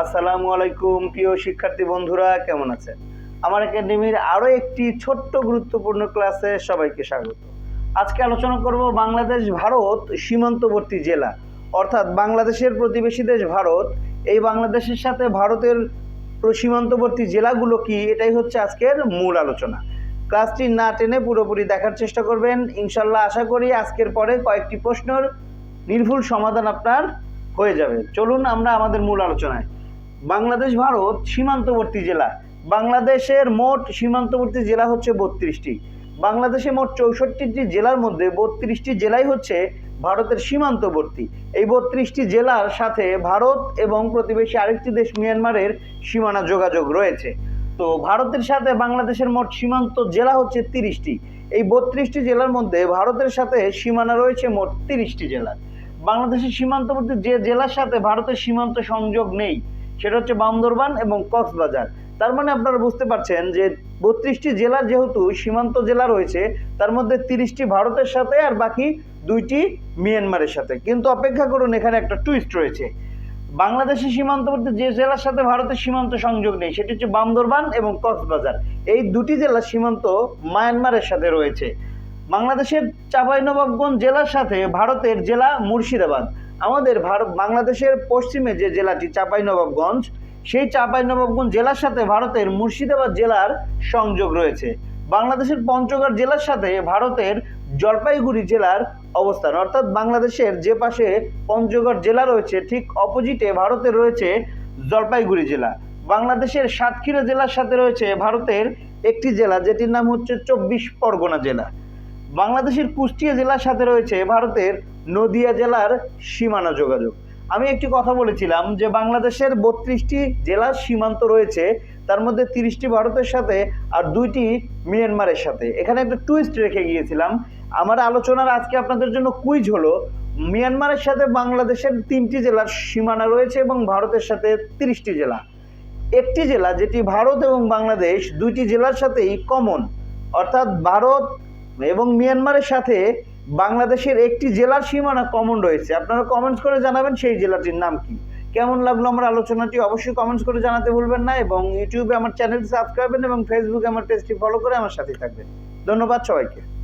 আসসালামু আলাইকুম, প্রিয় শিক্ষার্থী বন্ধুরা, কেমন আছেন? আমার একাডেমির আরও একটি ছোট্ট গুরুত্বপূর্ণ ক্লাসে সবাইকে স্বাগত। আজকে আলোচনা করব বাংলাদেশ ভারত সীমান্তবর্তী জেলা, অর্থাৎ বাংলাদেশের প্রতিবেশী দেশ ভারত। এই বাংলাদেশের সাথে ভারতের সীমান্তবর্তী জেলাগুলো কি, এটাই হচ্ছে আজকের মূল আলোচনা। ক্লাসটি না টেনে পুরোপুরি দেখার চেষ্টা করবেন। ইনশাল্লাহ আশা করি আজকের পরে কয়েকটি প্রশ্নের নির্ভুল সমাধান আপনার হয়ে যাবে। চলুন আমরা আমাদের মূল আলোচনায় বাংলাদেশ, ভারত সীমান্তবর্তী জেলা। বাংলাদেশের মোট সীমান্তবর্তী জেলা হচ্ছে বত্রিশটি। বাংলাদেশে মোট চৌষট্টিটি জেলার মধ্যে বত্রিশটি জেলাই হচ্ছে ভারতের সীমান্তবর্তী। এই বত্রিশটি জেলার সাথে ভারত এবং প্রতিবেশী আরেকটি দেশ মিয়ানমারের সীমানা যোগাযোগ রয়েছে। তো ভারতের সাথে বাংলাদেশের মোট সীমান্ত জেলা হচ্ছে তিরিশটি। এই বত্রিশটি জেলার মধ্যে ভারতের সাথে সীমানা রয়েছে মোট তিরিশটি জেলার বাংলাদেশের সীমান্তবর্তী যে জেলার সাথে ভারতের সীমান্ত সংযোগ নেই সেটা হচ্ছে বান্দরবান এবং কক্সবাজার। তার মানে আপনারা বুঝতে পারছেন যে বত্রিশটি জেলার যেহেতু সীমান্ত জেলা রয়েছে, তার মধ্যে তিরিশটি ভারতের সাথে আর বাকি দুইটি মিয়ানমারের সাথে। কিন্তু অপেক্ষা করুন, এখানে একটা টুইস্ট রয়েছে। বাংলাদেশের সীমান্তবর্তী যে জেলার সাথে ভারতের সীমান্ত সংযোগ নেই, সেটি হচ্ছে বান্দরবান এবং কক্সবাজার। এই দুটি জেলার সীমান্ত মায়ানমারের সাথে রয়েছে। বাংলাদেশের চাঁপাইনবাবগঞ্জ জেলার সাথে ভারতের জেলা মুর্শিদাবাদ। আমাদের ভারত, বাংলাদেশের পশ্চিমে যে জেলাটি চাঁপাইনবাবগঞ্জ, সেই চাঁপাইনবাবগঞ্জ জেলার সাথে ভারতের মুর্শিদাবাদ জেলার সংযোগ রয়েছে। বাংলাদেশের পঞ্চগড় জেলার সাথে ভারতের জলপাইগুড়ি জেলার অবস্থান। অর্থাৎ বাংলাদেশের যে পাশে পঞ্চগড় জেলা রয়েছে, ঠিক অপোজিটে ভারতের রয়েছে জলপাইগুড়ি জেলা। বাংলাদেশের সাতক্ষীরা জেলার সাথে রয়েছে ভারতের একটি জেলা, যেটির নাম হচ্ছে চব্বিশ পরগনা জেলা। বাংলাদেশের কুষ্টিয়া জেলার সাথে রয়েছে ভারতের নদিয়া জেলার সীমানা যোগাযোগ। আমি একটি কথা বলেছিলাম যে বাংলাদেশের বত্রিশটি জেলার সীমান্ত রয়েছে, তার মধ্যে তিরিশটি ভারতের সাথে আর দুইটি মিয়ানমারের সাথে। এখানে একটা টুইস্ট রেখে গিয়েছিলাম। আমার আলোচনার আজকে আপনাদের জন্য কুইজ হলো, মিয়ানমারের সাথে বাংলাদেশের তিনটি জেলার সীমানা রয়েছে এবং ভারতের সাথে তিরিশটি জেলা। একটি জেলা যেটি ভারত এবং বাংলাদেশ দুইটি জেলার সাথেই কমন অর্থাৎ ভারত এবং মিয়ানমারের সাথে বাংলাদেশের একটি জেলার সীমানা কমন রয়েছে। আপনারা কমেন্টস করে জানাবেন সেই জেলাটির নাম কি। কেমন লাগল আমার আলোচনাটি অবশ্যই কমেন্টস করে জানাতে ভুলবেন না এবং ইউটিউবে আমার চ্যানেলটি সাবস্ক্রাইব করবেন এবং ফেসবুকে আমার পেজটি ফলো করে আমার সাথে থাকবেন। ধন্যবাদ সবাইকে।